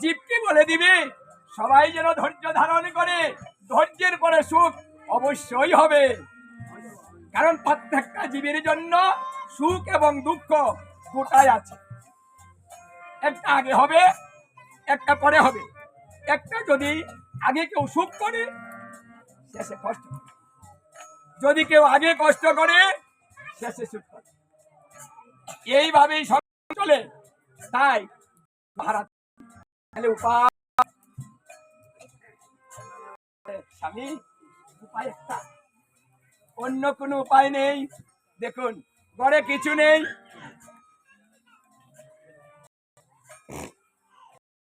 জীবকে বলে দিবে। সবাই যেন ধৈর্য ধারণ করে, ধৈর্যের পরে সুখ অবশ্যই হবে। কারণ প্রত্যেকটা জীবের জন্য সুখ এবং দুঃখ দুটাই আছে। একটা আগে হবে, একটা পরে হবে। একটা যদি আগে কেউ সুখ করে, শেষে কষ্ট যদি কেউ আগে কষ্ট করে, শেষে সুখ করে। এইভাবেই সব চলে। তাই ভারত তাহলে অন্য কোনো উপায় নেই। দেখুন ঘরে কিছু নেই।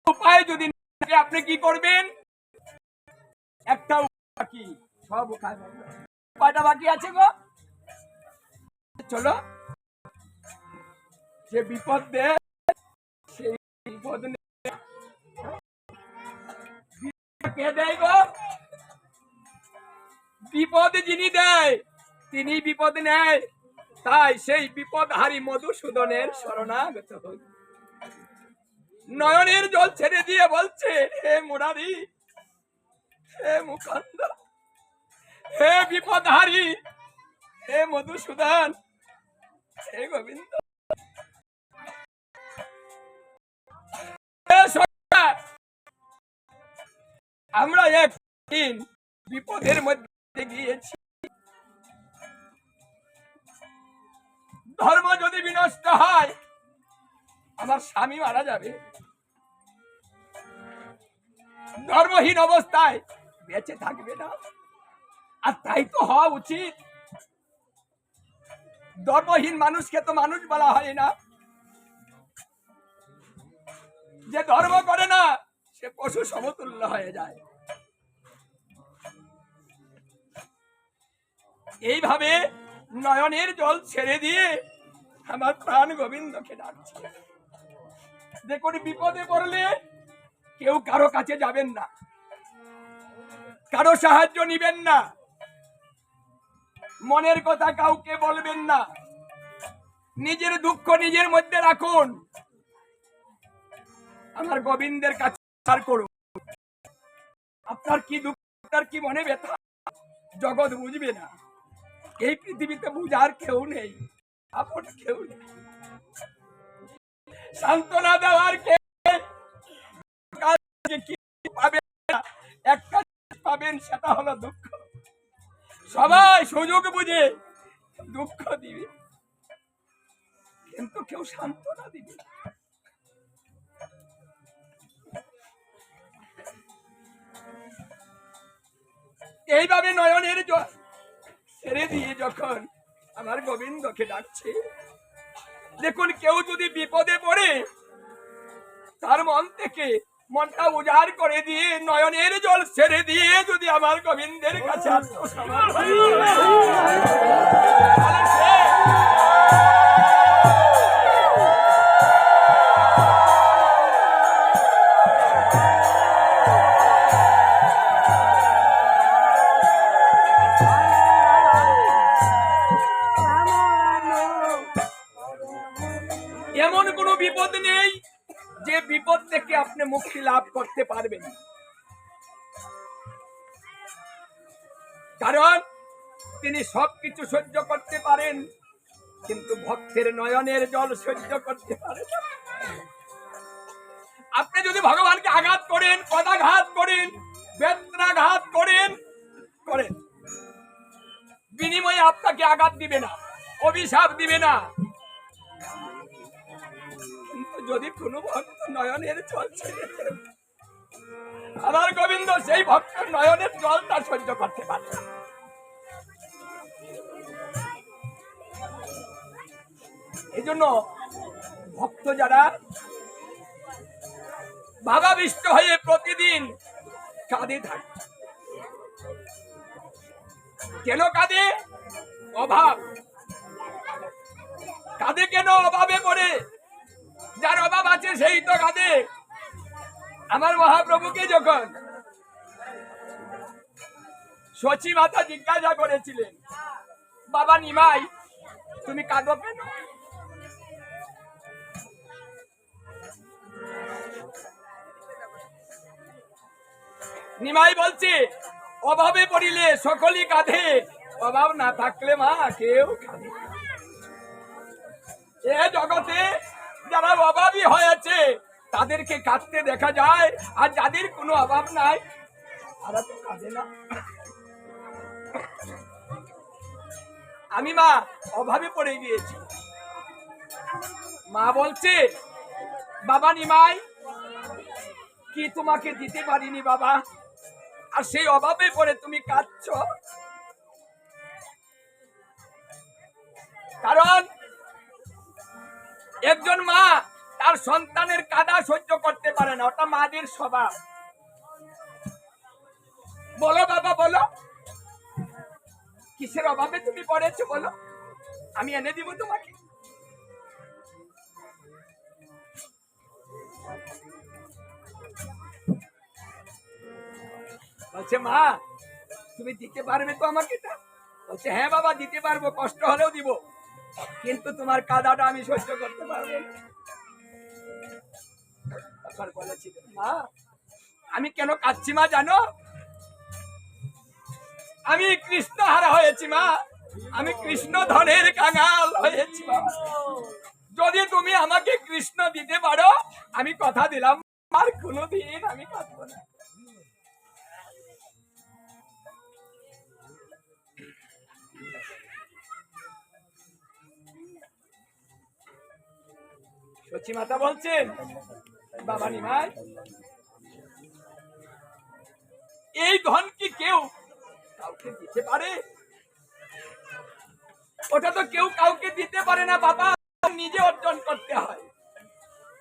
উপায় যদি আপনি কি করবেন? একটা বাকি। সব উপায় উপায়টা বাকি আছে গো। চলো। যে বিপদ দেয়, সেই বিপদ কে দেয় গো? বিপদ যিনি দেয়, তিনি বিপদ নেয়। তাই সেই বিপদ হারি মধুসূদনের শরণাগত নয়নের জল ছেড়ে দিয়ে বলছে, হে মুরারি, হে মুখন্দ হে বিপদ হারি, হে মধুসূদন, হে গোবিন্দ। আমরা একদিন বিপদের মধ্যে গিয়েছি। ধর্ম যদি বিনষ্ট হয়, আমার স্বামী মারা যাবে। ধর্মহীন অবস্থায় বেঁচে থাকবে না। আর তাই তো হওয়া উচিত। ধর্মহীন মানুষকে তো মানুষ বলা হয় না। যে ধর্ম করে না, সে পশু সমতুল্য হয়ে যায়। এইভাবে নয়নের জল ছেড়ে দিয়ে আমার প্রাণ গোবিন্দকে ডাকছে দেখুন, বিপদে পড়লে কেউ কারও কাছে যাবেন না। কারও সাহায্য নিবেন না। মনের কথা কাউকে বলবেন না। নিজের দুঃখ নিজের মধ্যে রাখুন। আমার গোবিন্দের কাছে করুন। আপনার কি দুঃখ, আপনার কি মনে ব্যথা? জগৎ বুঝবে না। এই পৃথিবীতে বুঝার কেউ নেই, আপন কেউ নেই। সান্ত্বনা দেওয়ার কে একটা পাবেন, সেটা হলো দুঃখ। সবাই সুযোগ বুঝে দুঃখ দিবে। কিন্তু কেউ সান্ত্বনা দিবে এইভাবে নয়নের জল ছেড়ে দিয়ে যখন আমার গোবিন্দকে ডাকছে, দেখুন কেউ যদি বিপদে পড়ে, তার মন থেকে মনটা উজাড় করে দিয়ে নয়নের জল ছেড়ে দিয়ে যদি আমার গোবিন্দের কাছে আত্মসমর্পণ বিপদ থেকে আপনি মুক্তি লাভ করতে পারবেন। কারণ তিনি সবকিছু সহ্য করতে পারেন, কিন্তু ভক্তের নয়নের জল সহ্য করতে পারেন আপনি যদি ভগবানকে আঘাত করেন, পদাঘাত করেন, বেদনাঘাত করেন করেন। বিনিময়ে আপনাকে আঘাত দিবে না, অভিশাপ দিবে না। যদি কোনো ভক্ত নয়নের জল ছেড়ে আমার গোবিন্দ সেই ভক্ত নয়নের জলটা সহ্য করতে পারে এই জন্য ভক্ত যারা ভাবাবিষ্ট হয়ে প্রতিদিন কাঁদে থাকে কেন কাঁদে? অভাব। কাঁদে কেন? অভাবে পড়ে। যার অভাব আছে সেই তো কাঁদে আমার মহাপ্রভুকে যখন সচি মাতা জিজ্ঞাসা করেছিলেন, বাবা নিমাই, তুমি কাঁদো কেন? নিমাই বলছে, অভাবে পড়িলে সকলই কাঁধে অভাব না থাকলে মা কেউ কাঁধে এ জগতে যারা অভাবী হয়েছে, তাদেরকে কাঁদতে দেখা যায়, আর যাদের কোনো অভাব নাই, তারা তো কাঁদে না। আমি মা, অভাবে পড়ে গিয়েছি। মা বলছে, বাবা নিমাই, কি তোমাকে দিতে পারিনি বাবা? আর সেই অভাবে পড়ে তুমি কাঁদছ? কারণ একজন মা তার সন্তানের কাদা সহ্য করতে পারে না, ওটা মাদের স্বভাব। বলো বাবা, বলো। কিসের অভাবে তুমি পড়েছো, বলো। আমি এনে দিব তোমাকে। বলছে, মা, তুমি দিতে পারবে তো আমাকে বলছে হ্যাঁ বাবা, দিতে পারব, কষ্ট হলেও দিব। কিন্তু তোমার কাদাটা আমি সহ্য করতে পারব আমি কেন কাচ্ছি মা জানো? আমি কৃষ্ণ হারা হয়েছি মা। আমি কৃষ্ণ ধনের কাঙাল হয়েছি মা। যদি তুমি আমাকে কৃষ্ণ দিতে পারো, আমি কথা দিলাম, আর কোনোদিন আমি কাঁদবো না। সচি মাতা বলছেন এই ধন কি কেউ কাউকে দিতে পারে? ওটা তো কেউ কাউকে দিতে পারে না, বাবা, নিজে অর্জন করতে হয়।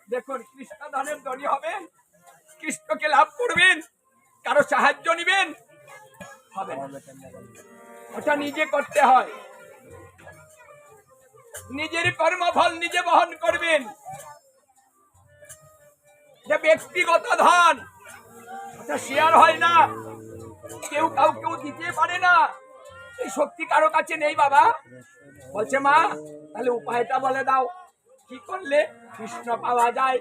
দেখুন, কৃষ্ণ ধনের ধনী হবেন, কৃষ্ণকে লাভ করবেন, কারও সাহায্য নিবেন, হবে। ওটা নিজে করতে হয়। নিজের কর্মফল নিজে বহন করবেন। যে ব্যক্তিগত ধন। শেয়ার হয় না। কেউ কাউকেও দিতে পারে না। এই শক্তি কারও কাছে নেই বাবা। বলছে মা তাহলে উপায়টা বলে দাও। কি করলে কৃষ্ণ পাওয়া যায়?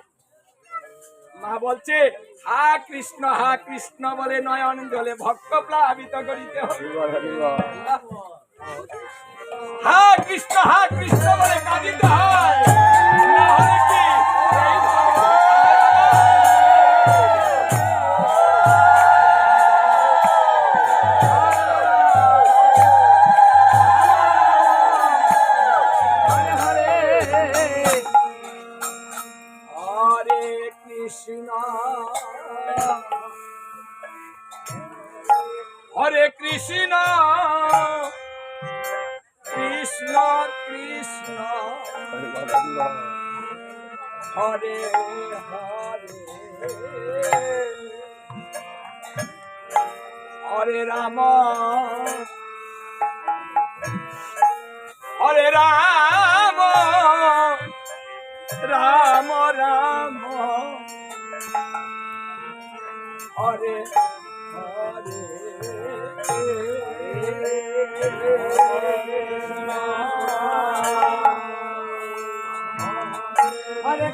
মা বলছে হা কৃষ্ণ হা কৃষ্ণ বলে নয়ন জলে ভক্ত প্লাবিত করিতে হবে। হা কৃষ্ণ হা কৃষ্ণ বলে কাঁদিতে হয়। না হলে কি হরে হরে হরে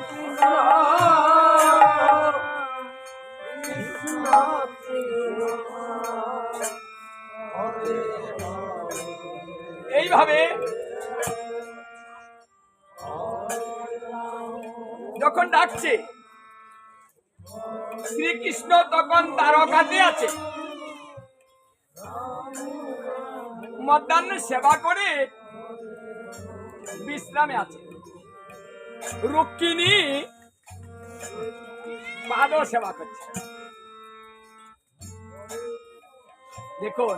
এইভাবে যখন ডাকছে শ্রীকৃষ্ণ তখন দ্বারকাতে আছে মধ্যাহ্ন সেবা করে বিশ্রামে আছে। রুক্মিণী পাদ সেবা করছে। দেখুন,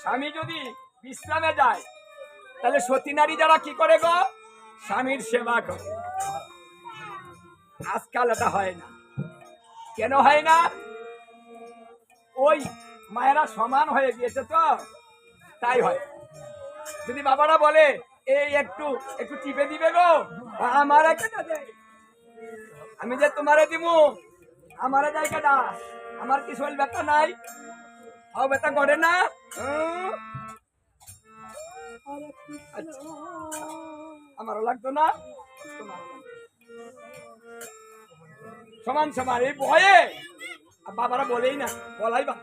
স্বামী যদি বিশ্রামে যায়, তাহলে সতী নারী যারা কি করে গো? স্বামীর সেবা করে। আজকাল এটা হয় না। কেন হয় না? ওই মায়েরা সমান হয়ে গিয়েছে তো? তাই হয়। যদি বাবারা বলে এই একটু একটু টিপে দিবে গো আমার আমি যে তোমারে দিমু আমার জায়গাটা আমার কি শরীর ব্যথা নাই? হাও ব্যথা করে না? আচ্ছা। আমারও লাগতো না? সমান সমান, এই ভয়ে। বাবারা বলেই না, বলাই বা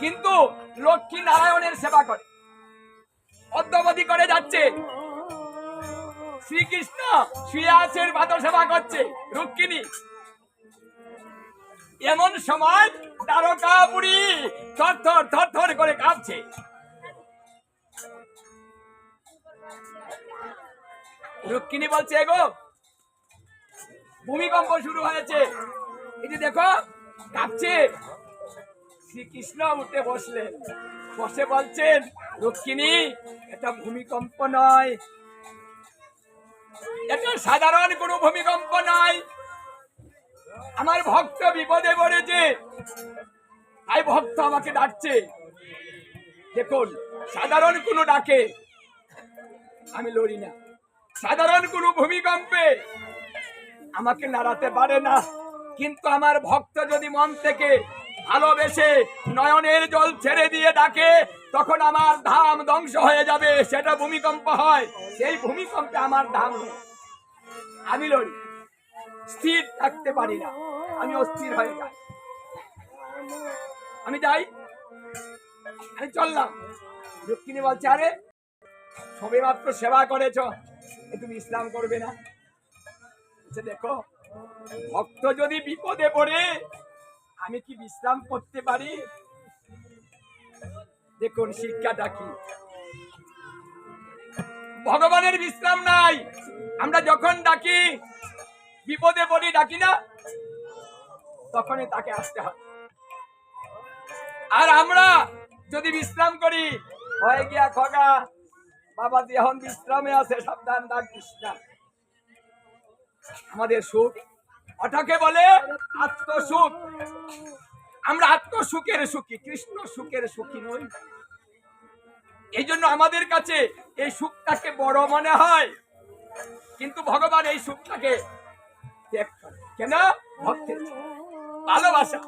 কিন্তু লক্ষ্মী নারায়ণের সেবা করে। অদ্যবধি করে যাচ্ছে। শ্রীকৃষ্ণ শুয়ে ভাত সেবা করছে, রুক্মিণী। এমন সময় তারকা বুড়ি থর থর থর থর করে কাঁপছে। রুক্মিণী বলছে গো ভূমিকম্প শুরু হয়েছে। এই যে দেখো, কাঁপছে। শ্রীকৃষ্ণ উঠে বসলেন। বসে বলছেন রুক্মিণী এটা ভূমিকম্প নয়। এটা সাধারণ কোনো ভূমিকম্প নয়। আমার ভক্ত বিপদে পড়েছে। তাই ভক্ত আমাকে ডাকছে। দেখুন, সাধারণ কোনো ডাকে। আমি লড়ি না। সাধারণ কোনো ভূমিকম্পে আমাকে নাড়াতে পারে না। কিন্তু আমার ভক্ত যদি মন থেকে ভালোবেসে নয়নের জল ছেড়ে দিয়ে ডাকে, তখন আমার ধাম ধ্বংস হয়ে যাবে, সেটা ভূমিকম্প হয়। সেই ভূমিকম্পে আমার ধাম। আমি লড়ি। স্থির থাকতে পারি না। আমি অস্থির হয়ে যাই। আমি যাই। আমি চললাম। রুক্মিণী বলছে, আরে সবে মাত্র সেবা করেছ। তুমি ইসলাম করবে না? দেখো, ভক্ত যদি বিপদে পড়ে, আমি কি বিশ্রাম করতে পারি? দেখুন, শিক্ষাটা কি? ভগবানের বিশ্রাম নাই। আমরা যখন ডাকি, বিপদে পড়ি, ডাকি না, তখনই তাকে আসতে হয়। আর আমরা যদি বিশ্রাম করি হয়ে গিয়া খগা বাবা এখন বিশ্রামে আছে, সাবধান ডাক বিশ্রাম আমাদের সুখ। ওটাকে বলে, আত্মসুখ। আমরা আত্মসুখের সুখী, কৃষ্ণ সুখের সুখী নই। এই জন্য আমাদের কাছে এই সুখটাকে বড় মনে হয়। কিন্তু ভগবান এই সুখটাকে ত্যাগ করে। কেন? ভক্তের ভালোবাসা।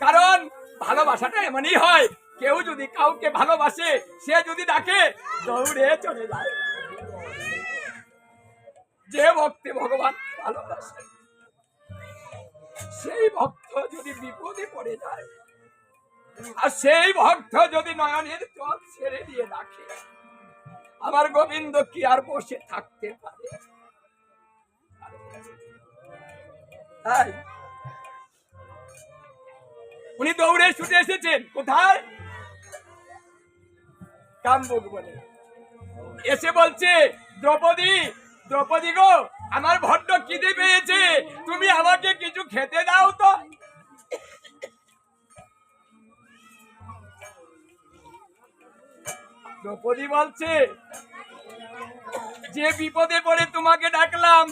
কারণ ভালোবাসাটা এমনই হয়, কেউ যদি কাউকে ভালোবাসে, সে যদি ডাকে, দৌড়ে চলে যায়। যে ভক্তে ভগবান ভালোবাসে, সেই ভক্ত যদি বিপদে পড়ে যায়, আর সেই ভক্ত যদি নয়নের জল ছেড়ে দিয়ে রাখে, আমার গোবিন্দ কি আর বসে থাকতে পারে? উনি দৌড়ে ছুটে এসেছেন, কোথায়? কামবুক বলে। এসে বলছে, দ্রৌপদী দ্রৌপদী গো, আমার ভট্ট খিদে পেয়েছে। তুমি আমাকে কিছু খেতে দাও তো। দ্রৌপদী বলছে, যে বিপদে পড়ে তোমাকে ডাকলাম,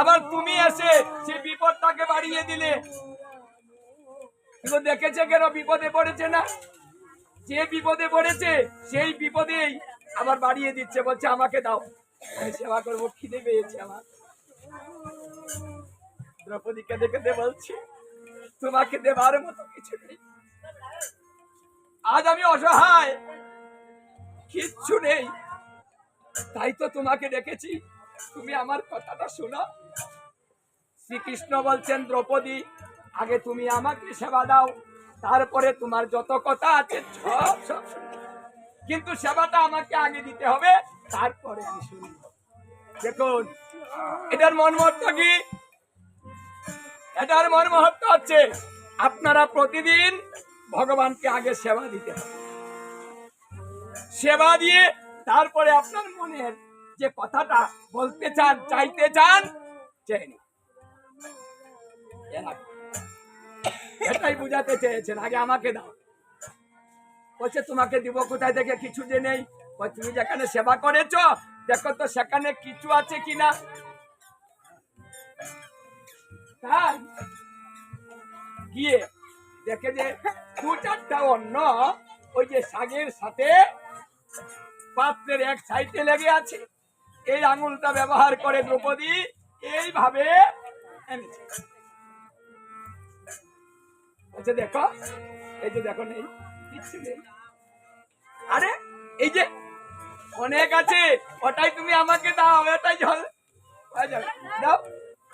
আবার তুমি এসে সে বিপদটাকে বাড়িয়ে দিলে। কিন্তু দেখেছে কেন বিপদে পড়েছে না? যে বিপদে পড়েছে, সেই বিপদেই আবার বাড়িয়ে দিচ্ছে, বলছে, আমাকে দাও। সেবা করব, খিদে পেয়েছে আমার। দ্রৌপদীকে দেখে বলছি, তোমাকে দেবার মতো কিছু নেই। আজ আমি অসহায়, কিচ্ছু নেই। তাই তো তোমাকে ডেকেছি, তুমি আমার কথাটা শোনো। শ্রীকৃষ্ণ বলছেন, দ্রৌপদী, আগে তুমি আমাকে সেবা দাও, তারপরে তোমার যত কথা আছে সব সব কিন্তু সেবাটা আমাকে আগে দিতে হবে। তারপরে আমি শুনব দেখুন, এটার মর্মর্থ কি? এটার মর্মহত্ব হচ্ছে আপনারা প্রতিদিন ভগবানকে আগে সেবা দিতে হবে। সেবা দিয়ে তারপরে আপনার মনের যে কথাটা বলতে চান, চাইতে চান, চেয়ে নিন। এটাই বুঝাতে চেয়েছেন, আগে আমাকে দাও। বলছে, তোমাকে দিব, কোথায় থেকে? কিছু যে নেই। তুমি যেখানে সেবা করেছ, দেখো তো সেখানে কিছু আছে কিনা? তাই গিয়ে দেখে যে দু চারটা অন্ন ওই যে শাকের সাথে পাত্রের এক সাইডে লেগে আছে। এই আঙুলটা ব্যবহার করে দ্রৌপদী এইভাবে আচ্ছা দেখো, এই যে দেখো নেই। আরে, এই যে অনেক আছে, ওটাই তুমি আমাকে দাও ওটাই জল দাও,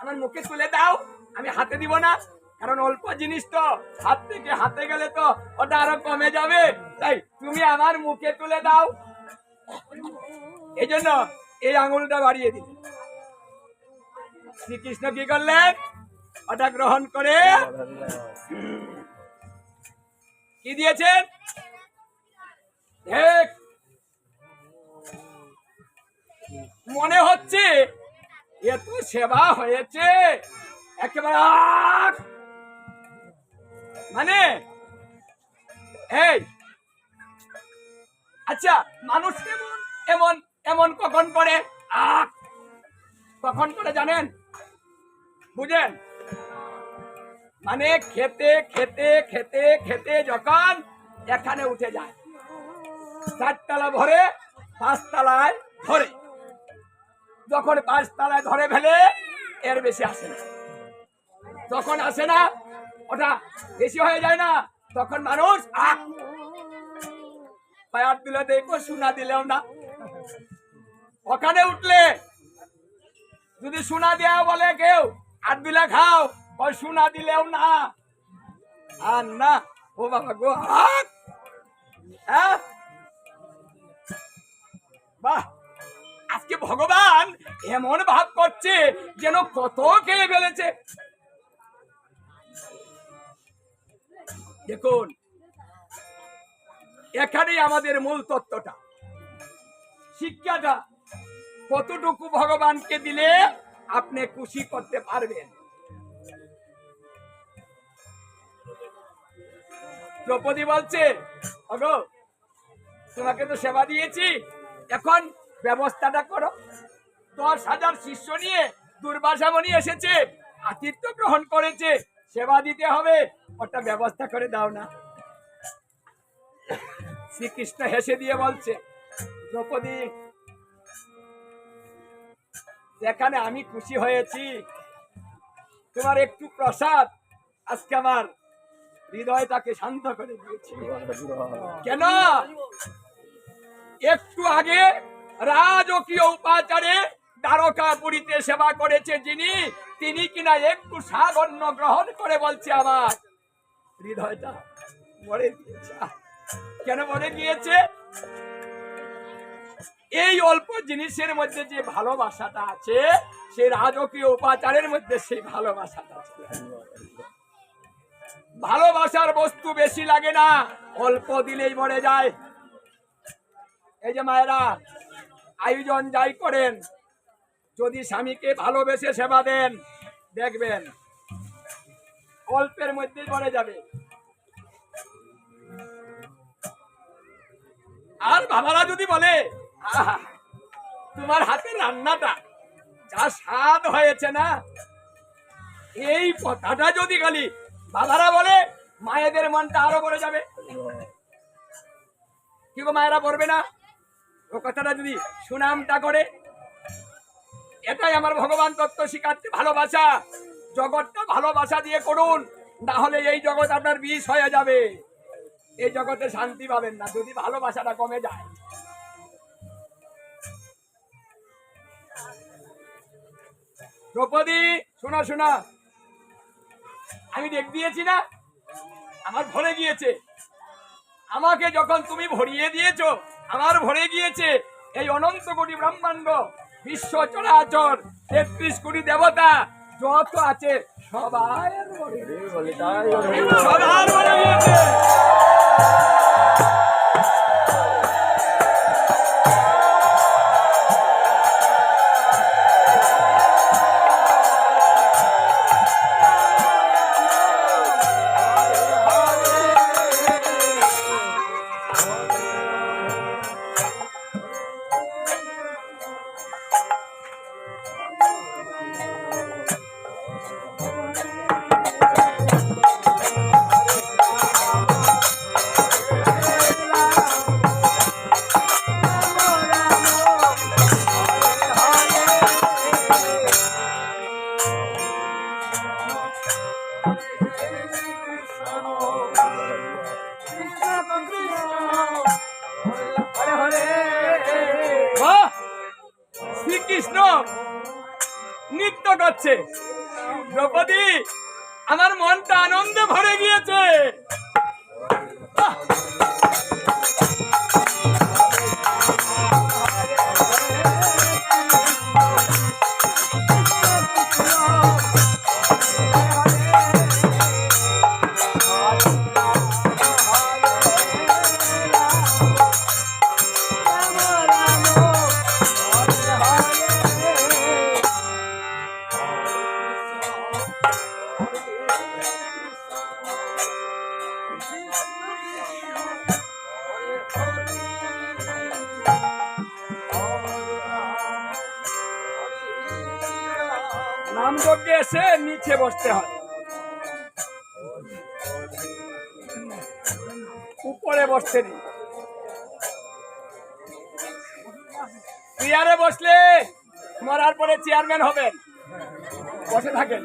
আমার মুখে তুলে দাও, আমি হাতে দিব না, কারণ অল্প জিনিস তো, হাত থেকে হাতে গেলে তো ওটা আরও কমে যাবে। তাই তুমি আমার মুখে তুলে দাও। এই জন্য এই আঙুলটা বাড়িয়ে দিল শ্রীকৃষ্ণ কি করলেন? ওটা গ্রহণ করে কি দিয়েছেন? এক মনে হচ্ছে এত সেবা হয়েছে। একেবারে মানে এই আচ্ছা মানুষ এমন এমন এমন কখন করে! কখন করে জানেন? বুঝেন? মানে খেতে খেতে খেতে খেতে যখন এখানে উঠে যায়, চারতলা ভরে পাঁচতলায় ধরে যখন পাঁচতলায় ধরে ফেলে, এর বেশি আসে না। তখন আসে না, ওটা বেশি হয়ে যায় না, তখন মানুষ পায়ার দিলে দেখো শোনা দিলেও না। ওখানে উঠলে, যদি সোনা দেওয়া বলে কেউ আর দিলে খাও, ওই সোনা দিলেও না। আর না, ও বাবা গো, হাত! হ্যাঁ? বাহ! ভগবান এমন ভাব করছে যেন কত খেয়ে ফেলেছে। দেখুন, এখানেই আমাদের মূল তত্ত্বটা। শিক্ষাটা কতটুকু ভগবানকে দিলে আপনি খুশি করতে পারবেন? দ্রৌপদী বলছে তোমাকে তো সেবা দিয়েছি, এখন ব্যবস্থাটা করো। দশ হাজার শিষ্য নিয়ে দুর্বাসামণি এসেছে আতিথ্য গ্রহণ করেছে সেবা দিতে হবে ওটা ব্যবস্থা করে দাও না। শ্রীকৃষ্ণ হেসে দিয়ে বলছে দ্রৌপদী যেখানে আমি খুশি হয়েছি তোমার একটু প্রসাদ আজকে আমার হৃদয়টাকে শান্ত করে দিয়েছি। কেন? একটু আগে রাজকীয় উপাচারে দ্বারকাপুরীতে সেবা করেছে যিনি, তিনি কিনা একটু সাগন্য গ্রহণ করে বলছে আমার হৃদয়টা মরে গিয়েছে। কেন মরে গিয়েছে? এই অল্প জিনিসের মধ্যে যে ভালোবাসাটা আছে সেই রাজকীয় উপাচারের মধ্যে সেই ভালোবাসাটা আছে। ভালোবাসার বস্তু বেশি লাগে না, অল্প দিলেই মরে যায়। এই যে মায়েরা আয়োজন যাই করেন, যদি স্বামীকে ভালোবেসে সেবা দেন, দেখবেন অল্পের মধ্যে মরে যাবে। আর বাবারা যদি বলে তোমার হাতের রান্নাটা যা স্বাদ হয়েছে না? এই কথাটা যদি খালি বাবারা বলে, মায়েদের মনটা আরও পড়ে যাবে। কি মায়েরা পড়বে না? ও কথাটা যদি সুনামটা করে, এটাই আমার ভগবান তত্ত্ব শিখাচ্ছে, ভালোবাসা। জগৎটা ভালোবাসা দিয়ে করুন, না হলে এই জগৎ আপনার বিষ হয়ে যাবে। এই জগতে শান্তি পাবেন না, যদি ভালোবাসাটা কমে যায়। দ্রৌপদী, শোনা শোনা। আমি দেখ দিয়েছি না, আমার ভরে গিয়েছে। আমাকে যখন তুমি ভরিয়ে দিয়েছ আমার ভরে গিয়েছে এই অনন্ত কোটি ব্রহ্মাণ্ড বিশ্ব চরাচর তেত্রিশ কোটি দেবতা যত আছে সবাই সবার আমার মনটা আনন্দে ভরে গিয়েছে।